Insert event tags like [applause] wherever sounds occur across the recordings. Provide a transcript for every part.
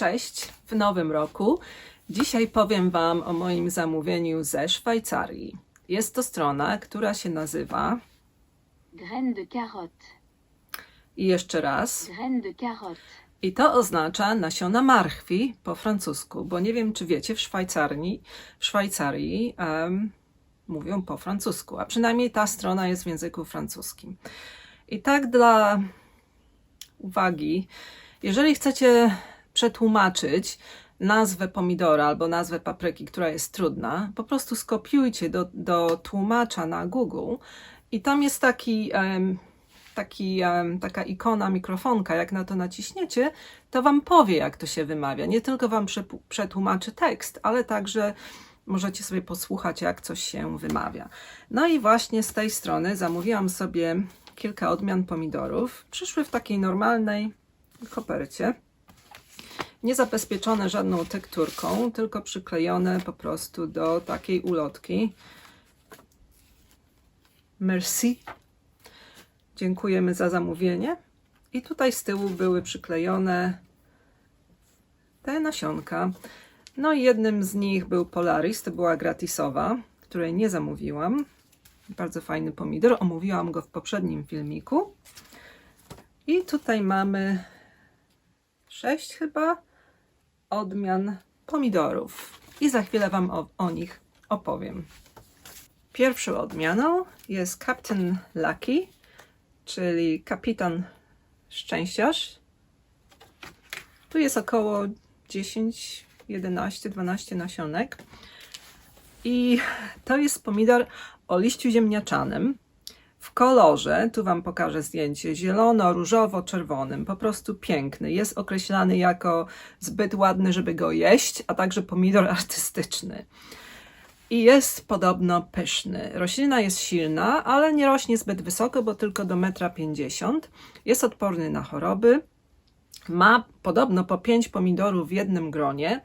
Cześć w nowym roku. Dzisiaj powiem Wam o moim zamówieniu ze Szwajcarii. Jest to strona, która się nazywa Graines de carotte. i jeszcze raz. Graines de carotte. I to oznacza nasiona marchwi po francusku, bo nie wiem, czy wiecie, w Szwajcarii, w Szwajcarii em, mówią po francusku, a przynajmniej ta strona jest w języku francuskim. I tak dla uwagi, jeżeli chcecie przetłumaczyć nazwę pomidora albo nazwę papryki, która jest trudna, po prostu skopiujcie do, do tłumacza na Google i tam jest taki, em, taki, taka ikona mikrofonka. Jak na to naciśniecie, to wam powie, jak to się wymawia. Nie tylko wam przetłumaczy tekst, ale także możecie sobie posłuchać, jak coś się wymawia. No i właśnie z tej strony zamówiłam sobie kilka odmian pomidorów. Przyszły w takiej normalnej kopercie. Nie zabezpieczone żadną tekturką, tylko przyklejone po prostu do takiej ulotki. Merci. Dziękujemy za zamówienie. I tutaj z tyłu były przyklejone te nasionka. No i jednym z nich był Polaris, to była gratisowa, której nie zamówiłam. Bardzo fajny pomidor, omówiłam go w poprzednim filmiku. I tutaj mamy sześć chyba odmian pomidorów. I za chwilę Wam o, o nich opowiem. Pierwszą odmianą jest Captain Lucky, czyli kapitan szczęściarz. Tu jest około 10, 11, 12 nasionek. I to jest pomidor o liściu ziemniaczanym w kolorze, tu Wam pokażę zdjęcie, zielono-różowo-czerwonym, po prostu piękny. Jest określany jako zbyt ładny, żeby go jeść, a także pomidor [laughs] artystyczny. I jest podobno pyszny. Roślina jest silna, ale nie rośnie zbyt wysoko, bo tylko do 1,50 m. Jest odporny na choroby. Ma podobno po 5 pomidorów w jednym gronie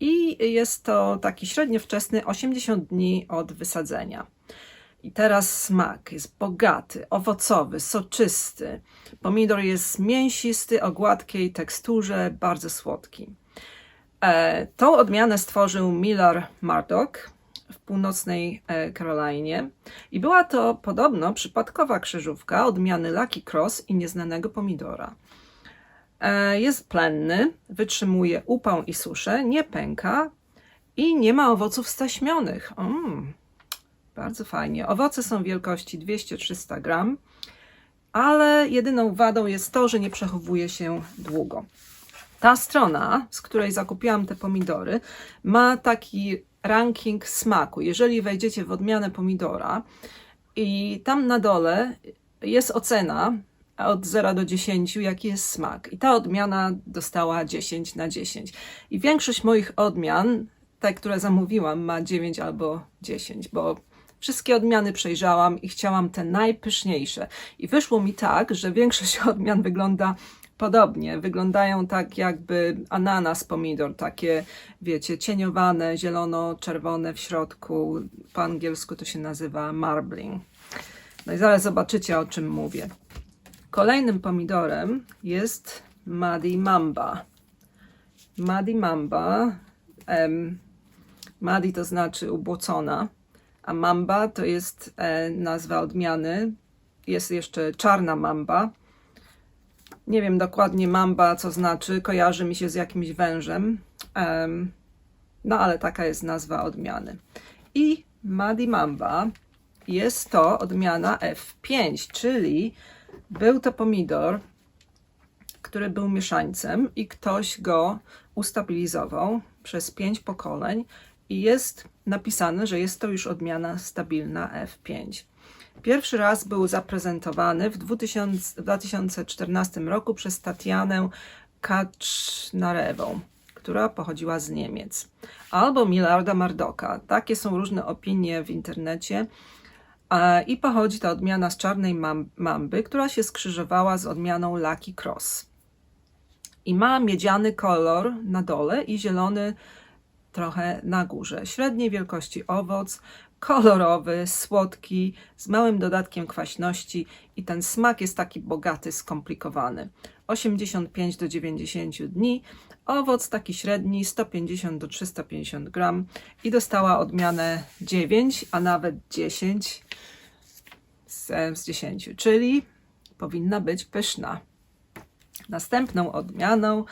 i jest to taki średnio wczesny 80 dni od wysadzenia. I teraz smak jest bogaty, owocowy, soczysty. Pomidor jest mięsisty, o gładkiej teksturze, bardzo słodki. E, tą odmianę stworzył Miller Murdoch w północnej e, Karolinie i była to podobno przypadkowa krzyżówka odmiany Lucky Cross i nieznanego pomidora. E, jest plenny, wytrzymuje upał i suszę, nie pęka i nie ma owoców staśmionych. Mm, bardzo fajnie. Owoce są wielkości 200-300 gram, ale jedyną wadą jest to, że nie przechowuje się długo. Ta strona, z której zakupiłam te pomidory, ma taki ranking smaku. Jeżeli wejdziecie w odmianę pomidora i tam na dole jest ocena od 0 do 10, jaki jest smak. I ta odmiana dostała 10 na 10. I większość moich odmian, te, które zamówiłam, ma 9 albo 10, bo wszystkie odmiany przejrzałam i chciałam te najpyszniejsze. I wyszło mi tak, że większość [laughs] odmian wygląda podobnie. Wyglądają tak jakby ananas, pomidor, takie wiecie, cieniowane, zielono-czerwone w środku. Po angielsku to się nazywa marbling. No i zaraz zobaczycie, o czym mówię. Kolejnym pomidorem jest Madi Mamba. Madi Mamba. Em, Madi to znaczy ubłocona, a Mamba to jest e, nazwa odmiany. Jest jeszcze czarna mamba. Nie wiem dokładnie mamba, co znaczy, kojarzy mi się z jakimś wężem. Em, no ale taka jest nazwa odmiany. I Madi Mamba jest to odmiana F5, czyli był to pomidor, który był mieszańcem i ktoś go ustabilizował przez pięć pokoleń i jest napisane, że jest to już odmiana stabilna F5. Pierwszy raz był zaprezentowany w 2000, w 2014 roku przez Tatianę Kaczmarewą, która pochodziła z Niemiec. Albo Milarda Mardoka. Takie są różne opinie w internecie. I pochodzi ta odmiana z czarnej mam- mamby, która się skrzyżowała z odmianą Lucky Cross. I ma miedziany kolor na dole i zielony trochę na górze. Średniej wielkości owoc, kolorowy, słodki, z małym dodatkiem kwaśności i ten smak jest taki bogaty, skomplikowany. 85 do 90 dni, owoc taki średni 150 do 350 gram i dostała odmianę 9, a nawet 10 z, z 10, czyli powinna być pyszna. Następną odmianą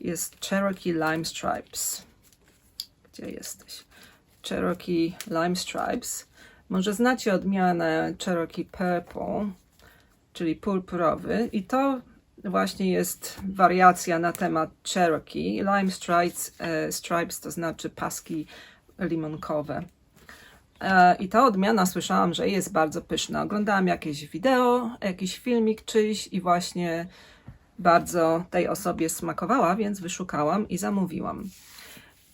jest Cherokee Lime Stripes. Gdzie jesteś? Cherokee Lime Stripes. Może znacie odmianę Cherokee Purple, czyli purpurowy, i to właśnie jest wariacja na temat Cherokee. Lime Stripes, e, stripes to znaczy paski limonkowe. E, I ta odmiana słyszałam, że jest bardzo pyszna. Oglądałam jakieś wideo, jakiś filmik czyjś i właśnie bardzo tej osobie smakowała, więc wyszukałam i zamówiłam.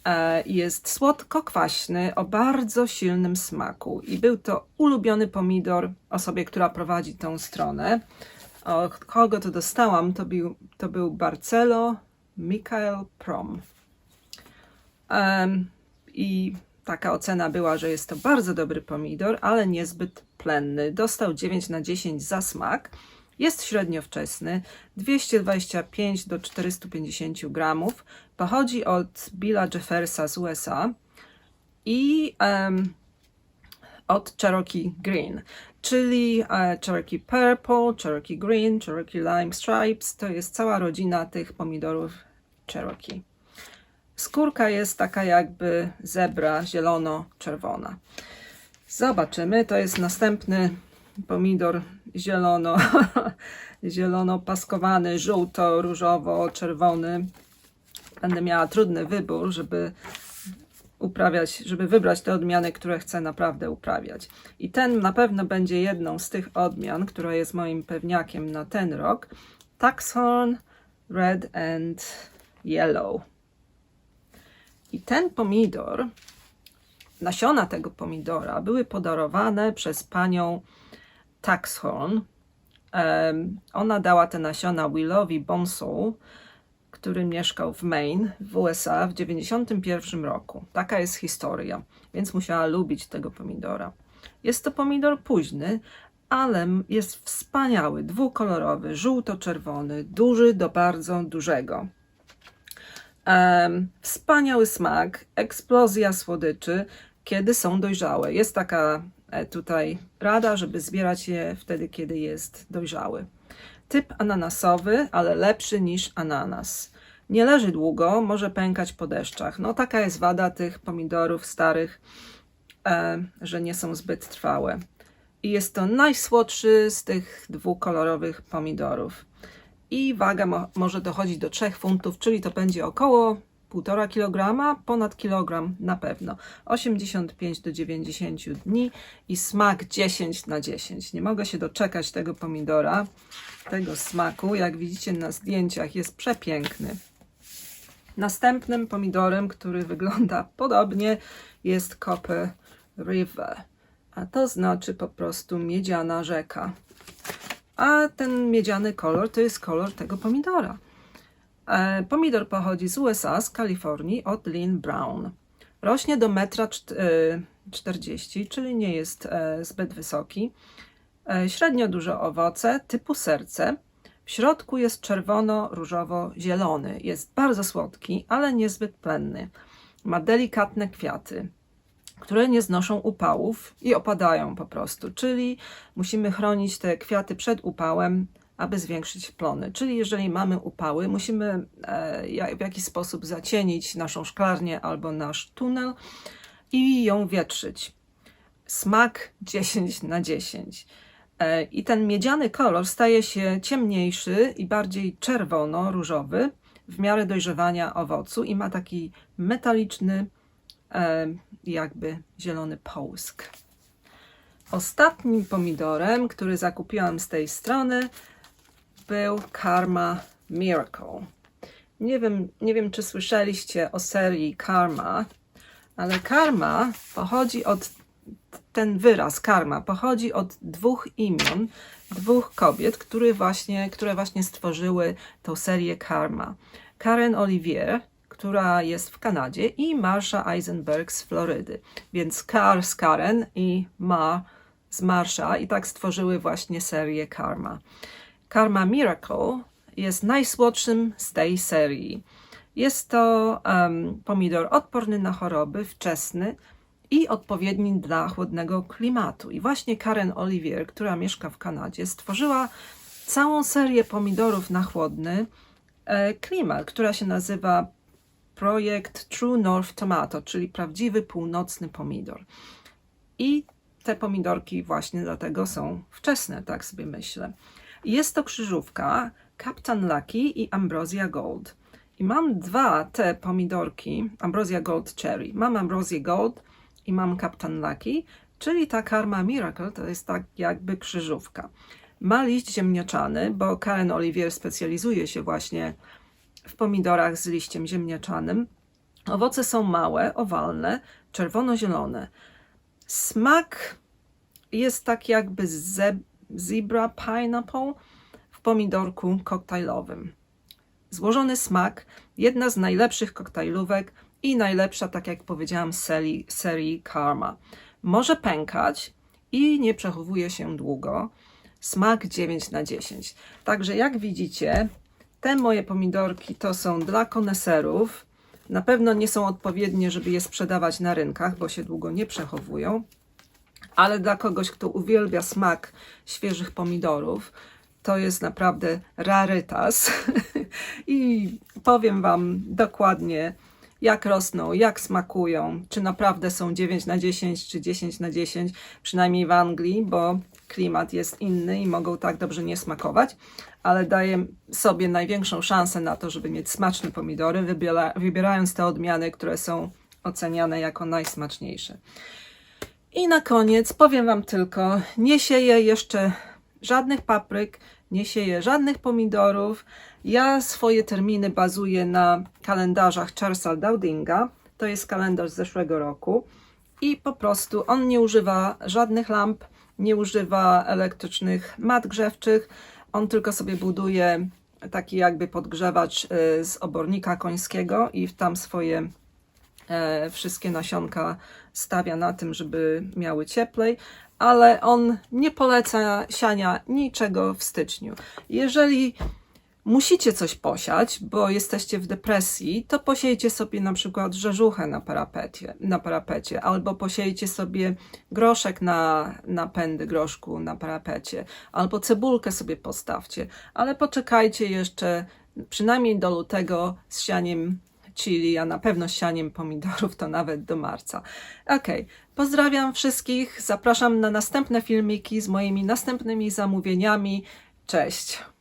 E, Jest słodko-kwaśny, o bardzo silnym smaku i był to ulubiony pomidor osobie, która prowadzi tą stronę. Od kogo to dostałam, to był, to był Barcelo Michael Prom. I taka ocena była, że jest to bardzo dobry pomidor, ale niezbyt plenny. Dostał 9 na 10 za smak. Jest średnio wczesny, 225 do 450 gramów. Pochodzi od Billa Jeffersa z USA i em, od Cherokee Green, czyli e, Cherokee Purple, Cherokee Green, Cherokee Lime Stripes. To jest cała rodzina tych pomidorów Cherokee. Skórka jest taka jakby zebra zielono-czerwona. Zobaczymy, to jest następny pomidor zielono, [laughs] zielono paskowany, żółto, różowo, czerwony. Będę miała trudny wybór, żeby uprawiać, żeby wybrać te odmiany, które chcę naprawdę uprawiać. I ten na pewno będzie jedną z tych odmian, która jest moim pewniakiem na ten rok. Taxhorn Red and Yellow. I ten pomidor, nasiona tego pomidora były podarowane przez panią Taxhorn. Ona dała te nasiona Willowi Bonsall, który mieszkał w Maine w USA w 1991 roku. Taka jest historia, więc musiała lubić tego pomidora. Jest to pomidor późny, ale jest wspaniały, dwukolorowy, żółto-czerwony, duży do bardzo dużego. Em, wspaniały smak, eksplozja słodyczy, kiedy są dojrzałe. Jest taka tutaj rada, żeby zbierać je wtedy, kiedy jest dojrzały. Typ ananasowy, ale lepszy niż ananas. Nie leży długo, może pękać po deszczach. No taka jest wada tych pomidorów starych, e, że nie są zbyt trwałe. I jest to najsłodszy z tych dwukolorowych pomidorów. I waga mo- może dochodzić do 3 funtów, czyli to będzie około 1,5 kg, ponad kilogram na pewno. 85 do 90 dni i smak 10 na 10. Nie mogę się doczekać tego pomidora, tego smaku. Jak widzicie na zdjęciach, jest przepiękny. Następnym pomidorem, który [laughs] wygląda podobnie, jest Copper River, a to znaczy po prostu miedziana rzeka. A ten miedziany kolor to jest kolor tego pomidora. E, Pomidor pochodzi z USA, z Kalifornii, od Lynn Brown. Rośnie do metra czt- e, 40, czyli nie jest e, zbyt wysoki. Średnio duże owoce typu serce. W środku jest czerwono-różowo-zielony. Jest bardzo słodki, ale niezbyt plenny. Ma delikatne kwiaty, które nie znoszą upałów i opadają po prostu. Czyli musimy chronić te kwiaty przed upałem, aby zwiększyć plony. Czyli jeżeli mamy upały, musimy e, w jakiś sposób zacienić naszą szklarnię albo nasz tunel i ją wietrzyć. Smak 10 na 10. E, I ten miedziany kolor staje się ciemniejszy i bardziej czerwono-różowy w miarę dojrzewania owocu i ma taki metaliczny, e, jakby zielony połysk. Ostatnim pomidorem, który zakupiłam z tej strony, był Karma Miracle. Nie wiem, nie wiem, czy słyszeliście o serii Karma, ale karma pochodzi od ten wyraz karma pochodzi od dwóch imion, dwóch kobiet, które właśnie, które właśnie stworzyły tą serię Karma. Karen Olivier, która jest w Kanadzie i Marsha Eisenberg z Florydy. Więc Kar z Karen i Ma z Marsha i tak stworzyły właśnie serię Karma. Karma Miracle jest najsłodszym z tej serii. Jest to em, pomidor odporny na choroby, wczesny i odpowiedni dla chłodnego klimatu. I właśnie Karen Olivier, która mieszka w Kanadzie, stworzyła całą serię pomidorów na chłodny e, klimat, która się nazywa projekt True North Tomato, czyli prawdziwy północny pomidor. I te pomidorki właśnie dlatego są wczesne, tak sobie myślę. Jest to krzyżówka Captain Lucky i Ambrosia Gold. I mam dwa te pomidorki, Ambrosia Gold Cherry. Mam Ambrosia Gold i mam Captain Lucky, czyli ta Karma Miracle to jest tak jakby krzyżówka. Ma liść ziemniaczany, bo Karen Olivier specjalizuje się właśnie w pomidorach z liściem ziemniaczanym. Owoce są małe, owalne, czerwono-zielone. Smak jest tak jakby ze, zebra pineapple w pomidorku koktajlowym. Złożony smak, jedna z najlepszych koktajlówek i najlepsza, tak jak powiedziałam, serii, serii Karma. Może pękać i nie przechowuje się długo. Smak 9 na 10. Także jak widzicie, te moje pomidorki to są dla koneserów. Na pewno nie są odpowiednie, żeby je sprzedawać na rynkach, bo się długo nie przechowują. Ale dla kogoś, kto uwielbia smak świeżych pomidorów, to jest naprawdę rarytas. [laughs] I powiem Wam dokładnie, jak rosną, jak smakują, czy naprawdę są 9 na 10, czy 10 na 10, przynajmniej w Anglii, bo klimat jest inny i mogą tak dobrze nie smakować, ale daję sobie największą szansę na to, żeby mieć smaczne pomidory, wybiera, wybierając te odmiany, które są oceniane jako najsmaczniejsze. I na koniec powiem Wam tylko, nie sieję jeszcze żadnych papryk, nie sieję żadnych pomidorów. Ja swoje terminy bazuję na kalendarzach Charlesa Dowdinga. To jest kalendarz z zeszłego roku. I po prostu on nie używa żadnych lamp, nie używa elektrycznych mat grzewczych. On tylko sobie buduje taki jakby podgrzewacz y, z obornika końskiego i tam swoje wszystkie nasionka stawia na tym, żeby miały cieplej, ale on nie poleca siania niczego w styczniu. Jeżeli musicie coś posiać, bo jesteście w depresji, to posiejcie sobie na przykład rzeżuchę na parapecie, na parapecie albo posiejcie sobie groszek na, na pędy groszku na parapecie, albo cebulkę sobie postawcie, ale poczekajcie jeszcze przynajmniej do lutego z sianiem chili, a na pewno sianiem pomidorów to nawet do marca. Ok, pozdrawiam wszystkich, zapraszam na następne filmiki z moimi następnymi zamówieniami. Cześć!